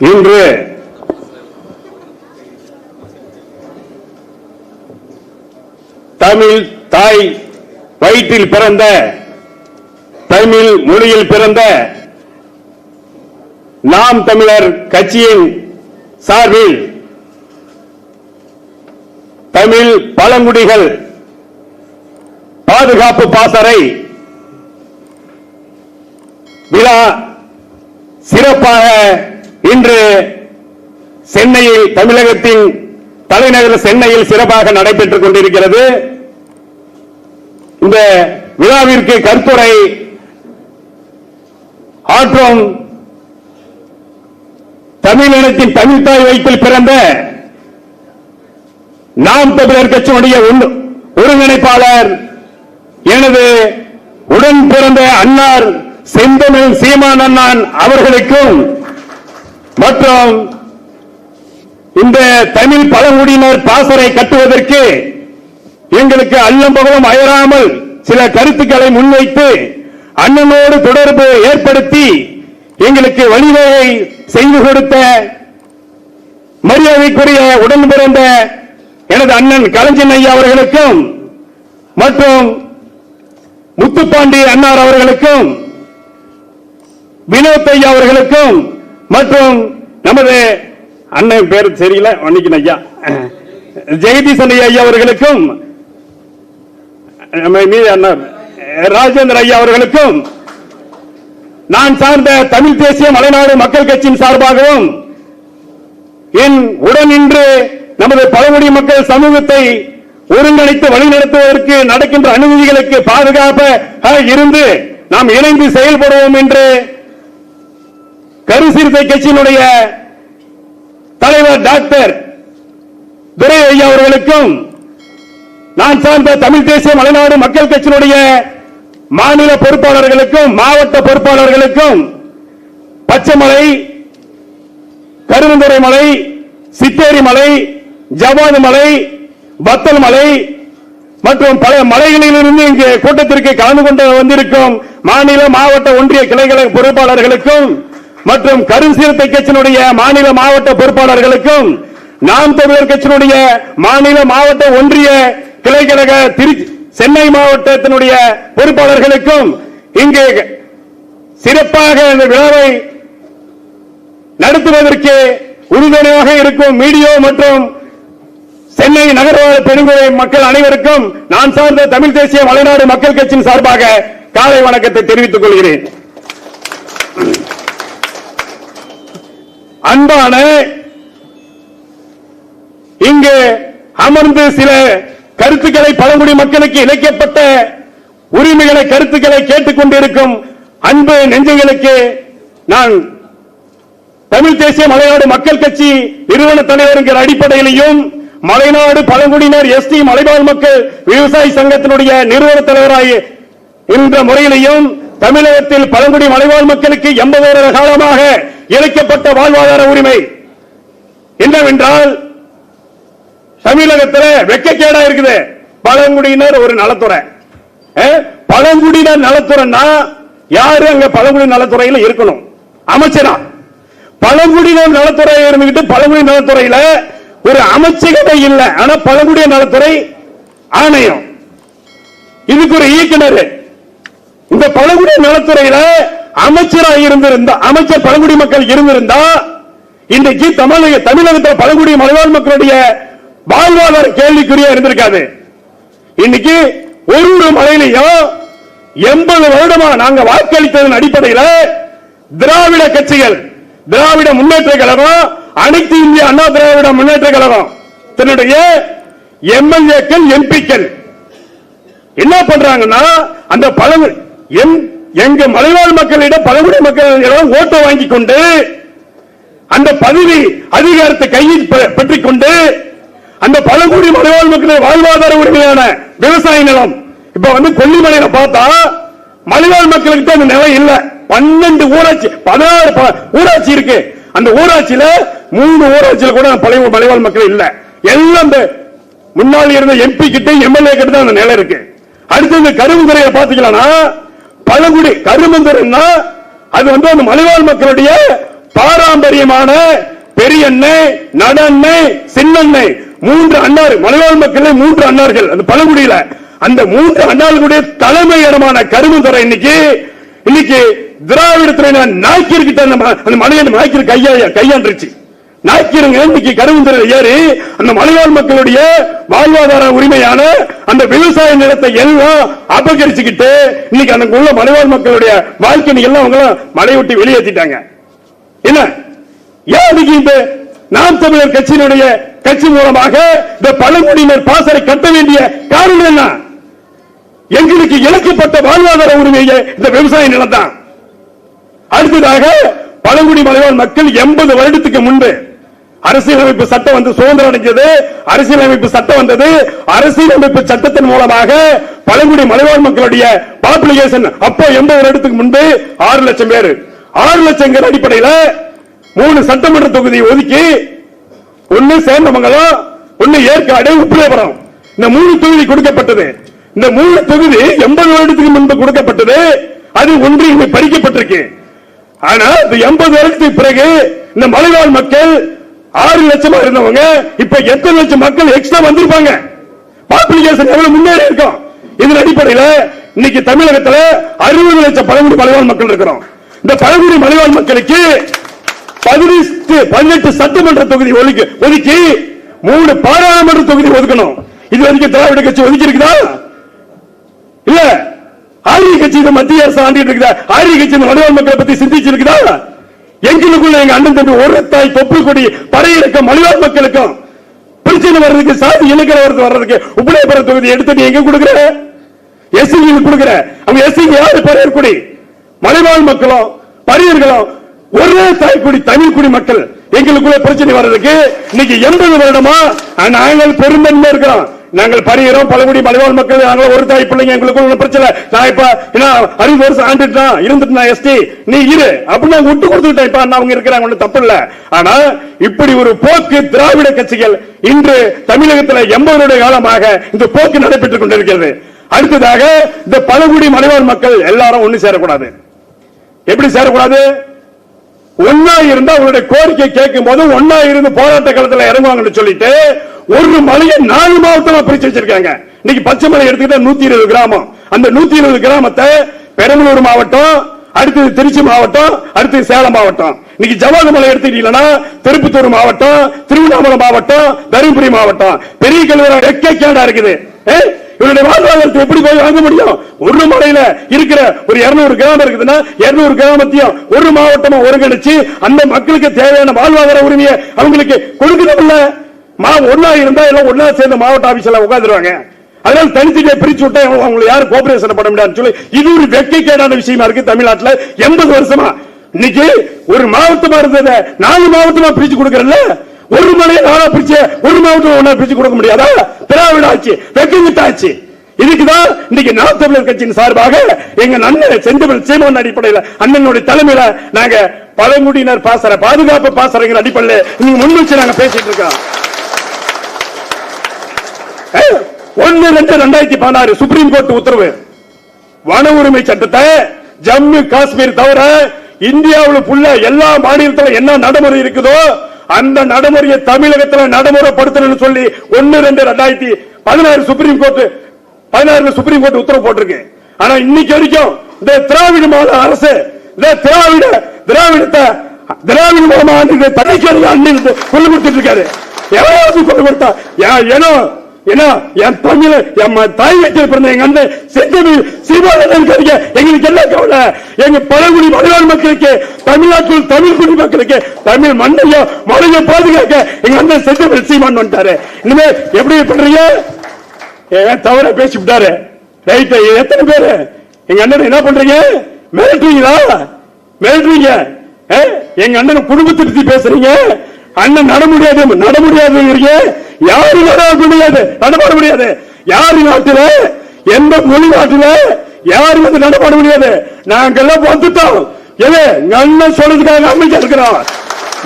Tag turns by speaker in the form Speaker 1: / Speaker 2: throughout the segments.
Speaker 1: இன்று தமிழ் தாய் வயிற்றில் பிறந்த தமிழ் மொழியில் பிறந்த நாம் தமிழர் கட்சியின் சார்பில் தமிழ் பழங்குடிகள் பாதுகாப்பு பாசறை விழா சிறப்பாக இன்று சென்னையில் தமிழகத்தின் தலைநகர் சென்னையில் சிறப்பாக நடைபெற்றுக் கொண்டிருக்கிறது. இந்த விழாவிற்கு கருத்துரை ஆற்றும் தமிழினத்தின் தமிழ்தாய் வயிற்றில் பிறந்த நாம் தமிழர் கட்சியினுடைய ஒருங்கிணைப்பாளர் எனது உடன் பிறந்த அன்னார் செந்தமிழ் சீமான் அண்ணான் அவர்களுக்கும் மற்றும் இந்த தமிழ் பழங்குடியினர் பாசறை கட்டுவதற்கு எங்களுக்கு அல்லம் பகலும் அயராமல் சில கருத்துக்களை முன்வைத்து அண்ணனோடு தொடர்பு ஏற்படுத்தி எங்களுக்கு வழிவகை செய்து கொடுத்த மரியாதைக்குரிய உடன் பிறந்த எனது அண்ணன் கலைஞன் ஐயா அவர்களுக்கும் மற்றும் முத்துப்பாண்டி அன்னார் அவர்களுக்கும் வினோத் ஐயா அவர்களுக்கும் மற்றும் நமது அண்ணன் பேர் தெரியல மன்னிக்கணும் ஐயா. ஜெகதீசன் ஐயா அவர்களுக்கும் மீது ராஜேந்திர ஐயா அவர்களுக்கும் நான் சார்ந்த தமிழ் தேசிய மலைநாடு மக்கள் கட்சியின் சார்பாகவும் என் உடன் நின்று நமது பழங்குடி மக்கள் சமூகத்தை ஒருங்கிணைத்து வழிநடத்துவதற்கு நடக்கின்ற அனுமதிகளுக்கு பாதுகாப்பாக இருந்து நாம் இணைந்து செயல்படுவோம் என்று கருசிறுத்தை கட்சியினுடைய தலைவர் டாக்டர் துரை ஐயா அவர்களுக்கும் நான் சார்ந்த தமிழ் தேசிய மலைநாடு மக்கள் கட்சியினுடைய மாநில பொறுப்பாளர்களுக்கும் மாவட்ட பொறுப்பாளர்களுக்கும் பச்சைமலை கருவந்துறை மலை சித்தேரி மலை ஜவாது மலை பத்தல் மலை மற்றும் பல மலைகளிலிருந்து இங்கு கூட்டத்திற்கு கலந்து கொண்டு வந்திருக்கும் மாநில மாவட்ட ஒன்றிய கிளைகளை பொறுப்பாளர்களுக்கும் மற்றும் கருஞ்சீரத்தை கட்சியினுடைய மாநில மாவட்ட பொறுப்பாளர்களுக்கும் நாம் தமிழர் கட்சியினுடைய மாநில மாவட்ட ஒன்றிய கிளைக்கழக திரு சென்னை மாவட்டத்தினுடைய பொறுப்பாளர்களுக்கும் இங்கு சிறப்பாக இந்த விழாவை நடத்துவதற்கு உறுதுணையாக இருக்கும் மீடியோ மற்றும் சென்னை நகர்வாழ் பெருங்குறை மக்கள் அனைவருக்கும் நான் சார்ந்த தமிழ் தேசிய மலைநாடு மக்கள் கட்சியின் சார்பாக காலை வணக்கத்தை தெரிவித்துக் கொள்கிறேன். அன்பான இங்கு அமர்ந்து சில கருத்துக்களை பழங்குடி மக்களுக்கு இணைக்கப்பட்ட உரிமைகளை கருத்துக்களை கேட்டுக்கொண்டிருக்கும் அன்பு நெஞ்சங்களுக்கு நான் தமிழ் தேசிய மலைநாடு மக்கள் கட்சி நிறுவன தலைவர் என்கிற அடிப்படையிலையும் மலைநாடு பழங்குடியினர் எஸ்டி மலைவாழ் மக்கள் விவசாய சங்கத்தினுடைய நிறுவன தலைவராக என்ற முறையிலையும் தமிழகத்தில் பழங்குடி மலைவாழ் மக்களுக்கு எண்பது வருட காலமாக இழைக்கப்பட்ட வாழ்வாதார உரிமை என்னவென்றால் தமிழகத்துல வெக்கக்கேடா இருக்குது. பழங்குடியினர் ஒரு நலத்துறை. பழங்குடியினர் நலத்துறைன்னா யாரு அங்க பழங்குடி நலத்துறையில இருக்கணும்? அமைச்சரா. பழங்குடியினர் நலத்துறை இருந்துகிட்டு பழங்குடி நலத்துறையில ஒரு அமைச்சகமே இல்லை. ஆனா பழங்குடிய நலத்துறை ஆணையம். இதுக்கு ஒரு இயக்குனர். இந்த பழங்குடி நலத்துறையில அமைச்சராக இருந்திருந்தா அமைச்சர் பழங்குடி மக்கள் இருந்திருந்தா இன்றைக்கு தமிழக தமிழகத்தில் பழங்குடி மலைவாழ் மக்களுடைய வாழ்வாதார கேள்விக்குரிய இருந்திருக்காது. இன்னைக்கு ஒரு ஒரு மலையிலையும் எண்பது வருடமா நாங்க வாக்களித்ததன் அடிப்படையில் திராவிட கட்சிகள் திராவிட முன்னேற்ற கழகம் அனைத்து இந்திய அண்ணா திராவிட முன்னேற்ற கழகம் தன்னுடைய எம்எல்ஏக்கள் எம்பிக்கள். என்ன பண்றாங்கன்னா அந்த பழங்கு எம் எங்க மலைவாழ் மக்களிடம் பழங்குடி மக்களிடம் ஓட்டை வாங்கி கொண்டு அந்த பதவி அதிகாரத்தை கையில் பெ- பெற்றுக் கொண்டு அந்த பழங்குடி மலைவாழ் மக்களின் வாழ்வாதார உரிமையான விவசாய நிலம் இப்ப வந்து கொல்லிமலையில பார்த்தா மலைவாழ் மக்களுக்கு தான் அந்த நிலம் இல்ல. பன்னெண்டு ஊராட்சி பதினாறு ப- ஊராட்சி இருக்கு. அந்த ஊராட்சியில மூணு ஊராட்சியில கூட பழைய மலைவாழ் மக்கள் இல்ல. எல்லாம் இந்த முன்னாள் இருந்த எம்பி கிட்ட எம்எல்ஏ கிட்ட தான் அந்த நிலம் இருக்கு. அடுத்து இந்த கருவுத்துறையை பாத்தீங்கன்னா பழங்குடி கருமந்துறைன்னா அது வந்து அந்த மலைவாழ் மக்களுடைய பாரம்பரியமான பெரியண்ணை நடண்ணை சின்னண்ணை மூன்று அண்ணார் மலைவாழ் மக்களே மூன்று அண்ணார்கள் அந்த பழங்குடியில அந்த மூன்று அண்ணார்களுடைய தலைமையிடமான கருமந்துறை இன்னைக்கு இன்னைக்கு திராவிடத்துல நாய்க்கிருக்கிட்ட அந்த ம- அந்த நாய்க்கிற கையா கையாண்டுருச்சு. நாய்க்கிருங்க இன்னைக்கு கருமந்துறை ஏறி அந்த மலைவாழ் மக்களுடைய வாழ்வாதார உரிமையான அந்த விவசாய நிலத்தை எல்லாம் அபகரிச்சுக்கிட்டு இன்னைக்கு அந்த உள்ள மலைவாழ் மக்களுடைய வாழ்க்கை எல்லாம் அவங்கள மலை விட்டு வெளியேற்றிட்டாங்க. என்ன? ஏன் இன்னைக்கு இந்த நாம் தமிழர் கட்சியினுடைய கட்சி மூலமாக இந்த பழங்குடியினர் பாசறை கட்ட வேண்டிய காரணம் என்ன? எங்களுக்கு இழக்கப்பட்ட வாழ்வாதார உரிமையை இந்த விவசாய நிலம் தான் அடுத்ததாக பழங்குடி மலைவாழ் மக்கள் எண்பது வருடத்துக்கு முன்பு அரசியலமைப்பு சட்டம் வந்து சுதந்திரம் அடைஞ்சது. அரசியலமைப்பு சட்டம் வந்தது. அரசியலமைப்பு சட்டத்தின் மூலமாக பழங்குடி மலைவாழ் மக்களுடைய பாப்புலேஷன் அப்போ எண்பது வருடத்துக்கு முன்பு ஆறு லட்சம் பேர். ஆறு லட்சம் பேர் அடிப்படையில் மூணு சட்டமன்ற தொகுதி ஒதுக்கி ஒன்னு சேந்தமங்கலம் ஒன்னு ஏற்காடு உப்பிலேபுரம் இந்த மூணு தொகுதி கொடுக்கப்பட்டது. இந்த மூணு தொகுதி எண்பது வருடத்துக்கு முன்பு கொடுக்கப்பட்டது. அது ஒன்றியமை பறிக்கப்பட்டிருக்கு. ஆனா இந்த எண்பது வருடத்துக்கு பிறகு இந்த மலைவாழ் மக்கள் ஆறு லட்சமா இருந்தவங்க இப்ப எத்தனை லட்சம் மக்கள் எக்ஸ்ட்ரா வந்திருப்பாங்க? பாப்புலேஷன் எவ்வளவு முன்னேறி இருக்கும். இதன் அடிப்படையில இன்னைக்கு தமிழகத்துல அறுபது லட்சம் பழங்குடி மலைவாழ் மக்கள் இருக்கிறோம். இந்த பழங்குடி மலைவாழ் மக்களுக்கு பதினெட்டு பதினெட்டு சட்டமன்ற தொகுதி ஒதுக்கி ஒதுக்கி மூணு பாராளுமன்ற தொகுதி ஒதுக்கணும். இது வரைக்கும் திராவிட கட்சி ஒதுக்கி இருக்குதா இல்ல. ஆரிய கட்சி இந்த மத்திய அரசு ஆண்டிட்டு இருக்குதா? ஆரிய கட்சி இந்த மலைவாழ் மக்களை பத்தி சிந்திச்சிருக்குதா? இருக்குதா எங்களுக்குள்ள எங்க அண்ணன் தம்பி ஒரு தாய் தொப்பு கொடி பறையிருக்க மலிவார் மக்களுக்கும் பிரச்சனை வர்றதுக்கு சாதி இலக்கணம் வர்றதுக்கு உப்படையபுர தொகுதி எடுத்து நீ எங்க கொடுக்குற? எஸ்சி கொடுக்குற. அவங்க எஸ்சி யாரு? பறையர் குடி. மலைவாழ் மக்களும் பரியர்களும் ஒரே தாய்க்குடி தமிழ் குடி மக்கள் எங்களுக்குள்ள பிரச்சனை வர்றதுக்கு இன்னைக்கு எண்பது வருடமா நாங்கள் பெருந்தன்மை இருக்கிறோம். நாங்கள் பரிகிறோம் பழங்குடி மலைவாழ் மக்கள் நாங்கள் ஒரு தாய் பிள்ளைங்க எங்களுக்கு ஒண்ணும் பிரச்சனை நான் இப்ப ஏன்னா அறுபது வருஷம் ஆண்டுட்டான் இருந்துட்டு நான் எஸ்டி. நீ இரு. அப்படின்னு நான் விட்டு கொடுத்துட்டேன். இப்ப அவங்க இருக்கிறாங்க ஒண்ணும் தப்பு இல்ல. ஆனா இப்படி ஒரு போக்கு திராவிட கட்சிகள் இன்று தமிழகத்தில் எண்பது வருட காலமாக இந்த போக்கு நடைபெற்றுக் கொண்டிருக்கிறது. அடுத்ததாக இந்த பழங்குடி மலைவாழ் மக்கள் எல்லாரும் ஒண்ணு சேரக்கூடாது. எப்படி சேரக்கூடாது? ஒன்னா இருந்தா அவங்களுடைய கோரிக்கை கேட்கும் போது ஒன்னா இருந்து போராட்ட களத்துல இறங்குவாங்கன்னு சொல்லிட்டு ஒரு மலையை நாலு மாவட்டமா பிரிச்சு வச்சிருக்காங்க. இன்னைக்கு பச்சை மலை எடுத்துக்கிட்டா நூத்தி இருபது கிராமம். அந்த நூத்தி இருபது கிராமத்தை பெரம்பலூர் மாவட்டம் அடுத்தது திருச்சி மாவட்டம் அடுத்தது சேலம் மாவட்டம். இன்னைக்கு ஜவாது மலை எடுத்துக்கிட்டீங்கன்னா திருப்பத்தூர் மாவட்டம் திருவண்ணாமலை மாவட்டம் தருமபுரி மாவட்டம். பெரிய கல்வரா எக்கேடா இருக்குது. இவருடைய வாழ்வாதாரத்தை எப்படி போய் வாங்க முடியும்? ஒரு மலையில இருக்கிற ஒரு 200 கிராமம் இருக்குதுன்னா 200 கிராமத்தையும் ஒரு மாவட்டமா ஒருங்கிணைச்சு அந்த மக்களுக்கு தேவையான வாழ்வாதார உரிமையை அவங்களுக்கு கொடுக்கணும் இல்லை ஒன்னா இருந்தா எல்லாம் ஒன்னா சேர்ந்து மாவட்ட ஆபீஸ்ல உட்காந்துருவாங்க. அதனால தனித்தனியா பிரிச்சு விட்டா அவங்களை யாரும் கோபரேஷன் பண்ண முடியாதுன்னு சொல்லி இது ஒரு வெட்கைக்கேடான விஷயமா இருக்கு தமிழ்நாட்டுல. எண்பது வருஷமா. இன்னைக்கு ஒரு மாவட்டமா இருந்தத நாலு மாவட்டமா பிரிச்சு கொடுக்கறல ஒரு மலையை நாளா பிரிச்சு ஒரு மாவட்டம் ஒன்னா பிரிச்சு கொடுக்க முடியாதா? திராவிட ஆட்சி வெக்கை ஆட்சி. இதுக்குதான் இன்னைக்கு நாம் தமிழர் கட்சியின் சார்பாக எங்க அண்ணன் செந்தமிழ் சீமன் அடிப்படையில் அண்ணனுடைய தலைமையில நாங்க பழங்குடியினர் பாசற பாதுகாப்பு பாசறங்கிற அடிப்படையில் நீங்க முன் வச்சு நாங்க பேசிட்டு இருக்கோம். ஒன்னு ரெண்டு ரெண்டாயிரத்தி பதினாறு சுப்ரீம் கோர்ட் உத்தரவு. வன உரிமை சட்டத்தை ஜம்மு காஷ்மீர் தவிர இந்தியாவில் உள்ள எல்லா மாநிலத்தில் என்ன நடைமுறை இருக்குதோ அந்த நடைமுறையை தமிழகத்தில் நடைமுறைப்படுத்தணும்னு சொல்லி ஒன்னு ரெண்டு ரெண்டாயிரத்தி பதினாறு சுப்ரீம் கோர்ட் பதினாறுல சுப்ரீம் கோர்ட் உத்தரவு போட்டிருக்கு. ஆனா இன்னைக்கு வரைக்கும் இந்த திராவிட மாநில அரசு இந்த திராவிட திராவிடத்தை திராவிட மாநில ஆண்டு அண்ணன் கொண்டு கொடுத்துட்டு இருக்காரு. எவ்வளவு கொண்டு கொடுத்தா? ஏன் ஏனோ ஏன்னா என் தமிழ என் தாய் வயிற்றில் பிறந்த எங்க அண்ணன் செந்தமிழ் சீமானந்தன் கருங்க எங்களுக்கு என்ன கவலை? எங்க பழங்குடி மலையாள மக்களுக்கு தமிழ்நாட்டில் தமிழ் குடி மக்களுக்கு தமிழ் மண்ணையும் மொழியை பாதுகாக்க எங்க அண்ணன் செந்தமிழ் சீமான் வந்துட்டாரு. இனிமே எப்படி பண்றீங்க? ஏன் தவற பேசிவிட்டாரு ரைட் எத்தனை பேரு? எங்க அண்ணன் என்ன பண்றீங்க? மிரட்டுறீங்களா? மிரட்டுறீங்க? ஏ? எங்க அண்ணன் குடும்பத்தை பத்தி பேசுறீங்க? அண்ணன் நட முடியாது நட முடியாதுங்கிறீங்க? யாரு நட முடியாது. நடமாட முடியாது. யாரு நாட்டுல எந்த மொழி நாட்டுல யாரு வந்து நடமாட முடியாது. நாங்கெல்லாம் வந்துட்டோம். எது எங்க அண்ணன் சொல்றதுக்காக அமைச்சர் இருக்கிறோம்.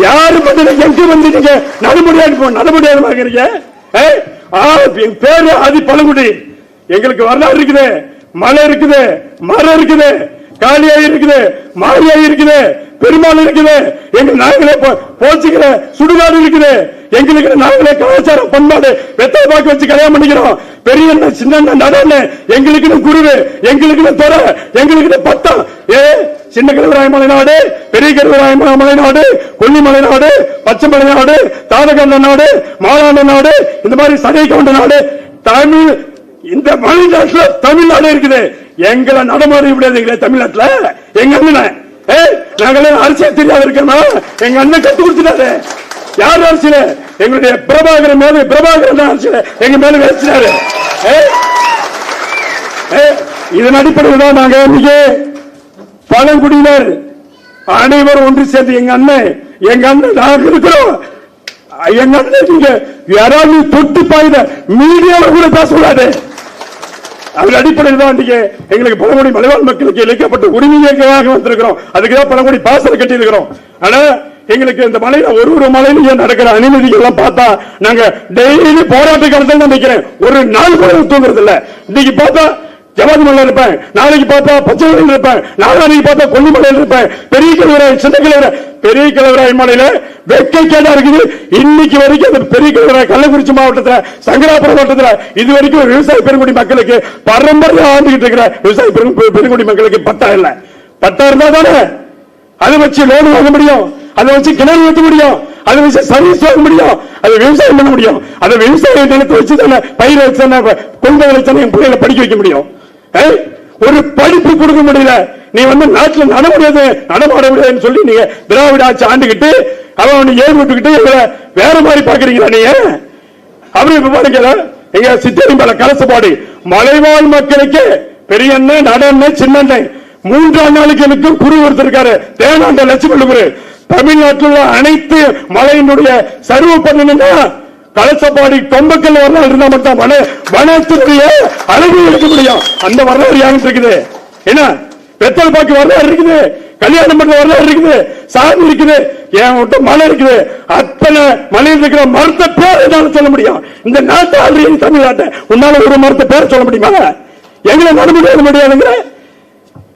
Speaker 1: யாரு வந்து எங்க வந்து நீங்க நட முடியாது நட முடியாது ஆ, என் பேரு ஆதி பழங்குடி. எங்களுக்கு வரலாறு இருக்குது. மலை இருக்குது. மரம் இருக்குது. காளியாய் இருக்குது. மாரியாய் இருக்குது. பெருமாள் இருக்குது. எங்க நாங்களே போ- போச்சுக்கிற சுடுகாடு இருக்குது. எங்களுக்கு நாங்களே கலாச்சாரம் பண்பாடு வெத்தலை பாக்கு வச்சு கல்யாணம் பண்ணிக்கிறோம். பெரிய அண்ணன், சின்ன அண்ணன், நடு எங்களுக்குன்னு குருவு எங்களுக்குன்னு துறை எங்களுக்குன்னு பத்தம். ஏ சின்ன கருவராய மலைநாடு பெரிய கருவராய மலைநாடு கொல்லிமலை நாடு பச்சைமலை நாடு தாதகண்ட நாடு மாலாண்ட நாடு இந்த மாதிரி சதை கொண்ட நாடு தமிழ் இந்த மாநிலத்துல தமிழ்நாடு இருக்குது. எங்களை நடமாட விடாதீங்களே தமிழ்நாட்டுல. எங்க அண்ணன். நாங்களே அரசியல் தெரியாத இருக்கோமா எங்க அண்ணன் கத்து கொடுத்துட்டாரு. யார் அரசியல்? எங்களுடைய பிரபாகரன் மேல பிரபாகரன் தான் எங்க மேல வச்சிட்டாரு ஏ இதன் அடிப்படையில் தான் நாங்க இன்னைக்கு பழங்குடியினர் அனைவரும் ஒன்று சேர்ந்து எங்க அண்ணன் எங்க அண்ணன் நாங்க இருக்கிறோம். எங்க அண்ணன் நீங்க யாராவது தொட்டு பாய்ந்த மீடியாவில் கூட பேசக்கூடாது. அதன் அடிப்படையில் தான் இன்னைக்கு எங்களுக்கு பழங்குடி மலைவாழ் மக்களுக்கு இழைக்கப்பட்ட உரிமையாக வந்திருக்கிறோம். அதுக்கு தான் பழங்குடி பாசனம் கட்டி இருக்கிறோம் ஆனா எங்களுக்கு இந்த மலையில ஒரு ஒரு மலையிலையும் நடக்கிற அனுமதிகள்லாம் பார்த்தா நாங்க டெய்லி போராட்ட காலத்தில் நினைக்கிறேன் ஒரு நாள் கூட தூங்குறது இல்ல இன்னைக்கு பார்த்தா ஜவாதிமலையில் இருப்பேன். நாளைக்கு பார்த்தா பச்சைமலையில் இருப்பேன். நாளைக்கு பார்த்தா கொல்லிமலையில் இருப்பேன். பெரிய கிழவராய் சின்ன கிழவராய் பெரிய கிழவராய் மலையில வெக்கை கேடா இருக்குது. இன்னைக்கு வரைக்கும் அந்த பெரிய கிழவராய் கள்ளக்குறிச்சி மாவட்டத்துல சங்கராபுரம் மாவட்டத்துல இது வரைக்கும் விவசாய பெருங்குடி மக்களுக்கு பரம்பரையா ஆண்டுகிட்டு இருக்கிற விவசாய பெருங்கு- பெருங்குடி மக்களுக்கு பட்டா இல்லை. பட்டா இருந்தா தானே? அதை வச்சு லோன் வாங்க முடியும். அதை வச்சு கிணறு வெட்ட முடியும். அதை வச்சு சர்வீஸ் வாங்க முடியும். அதை விவசாயம் பண்ண முடியும். அதை விவசாய நிலத்தை வச்சு தானே பயிர் வச்சு தானே கொள்கை தானே என் பிள்ளைகளை படிக்க வைக்க முடியும். ஏய், ஒரு படிப்பு கொடுக்க முடியல. நீ வந்து நாட்டுல நட முடியாது நடமாட முடியாதுன்னு சொல்லி நீங்க திராவிட ஆட்சி ஆண்டுகிட்டு அவன் ஏன் விட்டுக்கிட்டு எங்களை வேற மாதிரி பாக்குறீங்களா நீங்க? அப்படி இப்ப பாருங்க எங்க சித்தரி மேல கலசப்பாடு. மலைவாழ் மக்களுக்கு பெரிய அண்ணன் நட அண்ணன் சின்ன அண்ணன் மூன்று அண்ணாளுக்கு குரு ஒருத்தருக்காரு தேனாண்ட லட்சுமி தமிழ்நாட்டில் அனைத்து மலையினுடைய சர்வ பண்ணணும்னா கலசப்பாடி தொம்பக்கல் வரலாறு இருந்தா மட்டும் வன வனத்தினுடைய அழகு எடுக்க முடியும். அந்த வரலாறு யாருக்கு இருக்குது? என்ன? பெத்தல் பாக்கு வரலாறு இருக்குது. கல்யாணம் பண்ண வரலாறு இருக்குது. சாமி இருக்குது. என் விட்டு மலை இருக்குது. அத்தனை மலையில் இருக்கிற மருத்த பேர் என்னால சொல்ல முடியும். இந்த நாட்டு ஆல்ரெடி தமிழ்நாட்டை உன்னால ஒரு மருத்த பேர் சொல்ல முடியுமா எங்களை நட முடியாது முடியாதுங்கிற.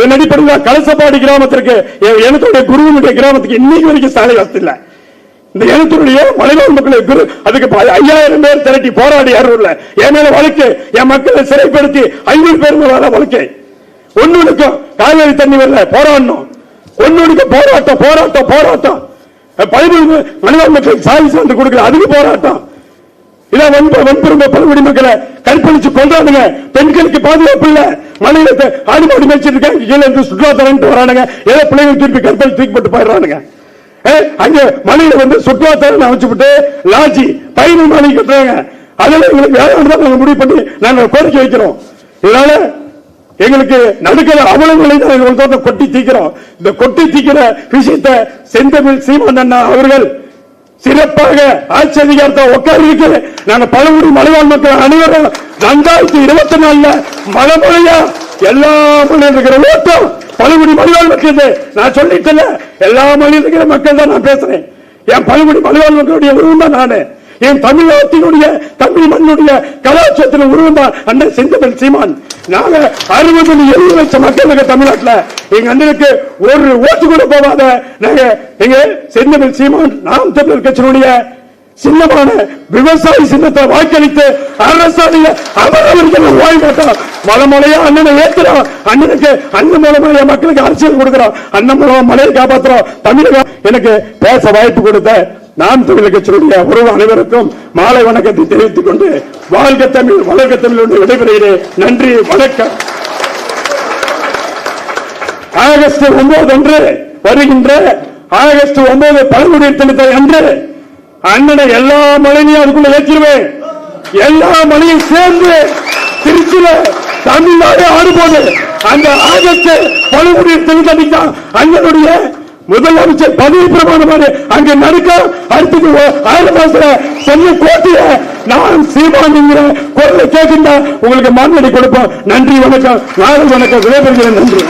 Speaker 1: என் அடிப்படையில் கலசப்பாடி கிராமத்திற்கு என் எனத்துடைய குருவனுடைய கிராமத்துக்கு இன்னைக்கு வரைக்கும் சாலை வசதி இந்த எழுத்துடைய மலைவாழ் மக்களுக்கு குரு அதுக்கு ஐயாயிரம் பேர் திரட்டி போராடி யாரும் என் மேல வழக்கு என் மக்களை சிறைப்படுத்தி ஐநூறு பேர் மேல வழக்கு. ஒன்னுக்கும் காவேரி தண்ணி வரல போராடணும். ஒண்ணுக்கு போராட்டம் போராட்டம் போராட்டம். பதிமூணு மனிதர் மக்களுக்கு சாதி சார்ந்து கொடுக்கல அதுக்கு போராட்டம். இதான் வன்ப வன்பெருமை பழங்குடி மக்களை கற்பழிச்சு கொண்டாடுங்க பெண்களுக்கு பாதுகாப்பு இல்லை. மலையில ஆடு மாடு மேய்ச்சிட்டு இருக்காங்க கீழே இருந்து சுற்றுலாத்தலம் வரானுங்க. ஏதோ பிள்ளைங்க திருப்பி கற்பழி தூக்கி போட்டு போயிடுறானுங்க. அங்க மலையில வந்து சுற்றுலா அமைச்சுட்டு லாஜி பயணி மாலை கட்டுறாங்க. அதெல்லாம் எங்களுக்கு வேலை தான் நாங்க முடிவு பண்ணி நாங்க கோரிக்கை வைக்கிறோம். இதனால எங்களுக்கு நடுக்கிற அவ்வளவு தான் எங்களுக்கு கொட்டி தீக்கிறோம். இந்த கொட்டி தீக்கிற விஷயத்தை செந்தமிழ் சீமான் அண்ணா அவர்கள் சிறப்பாக ஆட்சி அதிகாரத்தை உட்கார்ந்து நாங்க பழங்குடி மலைவாழ் மக்கள் அனைவரும் ரெண்டாயிரத்தி இருபத்தி நாலுல மழை எல்லா மலையில் இருக்கிற ஓட்டம் பழங்குடி மலைவாழ் மக்கள் நான் சொல்லிட்டேன் எல்லா மலையில் இருக்கிற மக்கள் தான் நான் பேசுறேன். என் பழங்குடி மலைவாழ் மக்களுடைய உருவம் தான் நானு. என் தமிழகத்தினுடைய தமிழ் மண்ணுடைய கலாச்சாரத்தின் உருவம் தான் அண்ணன் செந்தமிழ் சீமான். நாங்க அறுபது எழுபது லட்சம் மக்கள் இருக்க தமிழ்நாட்டில். எங்க அண்ணனுக்கு ஒரு ஓட்டு கூட போகாத நாங்க எங்க செந்தமிழ் சீமான் நாம் தமிழர் கட்சியினுடைய சின்னமான விவசாயி சின்னத்தை வாக்களித்து அரசாணைய அவரவர்கள் ஓய்வு மாட்டோம் மலமலையா அண்ணனை ஏத்துறான் அண்ணனுக்கு அண்ணன் மூலமா மக்களுக்கு அரசியல் கொடுக்கிறான் அண்ணன் மூலமா மலையை காப்பாத்துறோம் தமிழகம் எனக்கு பேச வாய்ப்பு கொடுத்த நாம் தமிழ் கட்சியுடைய உறவு அனைவருக்கும் மாலை வணக்கத்தை தெரிவித்துக் கொண்டு வாழ்க தமிழ் வளர்க தமிழ் என்று விடைபெறுகிறேன். நன்றி வணக்கம். ஆகஸ்ட் ஒன்பது அன்று வருகின்ற ஆகஸ்ட் ஒன்பது பழங்குடியினர் தினத்தை அன்று அண்ணனை எல்லா மலையும் அதுக்குள்ள ஏற்றிடுவேன் எல்லா மலையும் சேர்ந்து திருச்சியில தமிழ்நாடு ஆடுபோது. அந்த ஆகத்தை பழுவுடைய திருத்தணித்தான் அண்ணனுடைய முதலமைச்சர் பதவி பிரமாணம் அங்க நடக்க அடுத்தது ஆயிரம் மாசத்துல சென்னை கோட்டையில நான் சீமானுங்கிற குரலை கேட்கின்ற உங்களுக்கு மண்ணடி கொடுப்போம். நன்றி வணக்கம். நாளை வணக்கம். விடைபெறுகிறேன். நன்றி.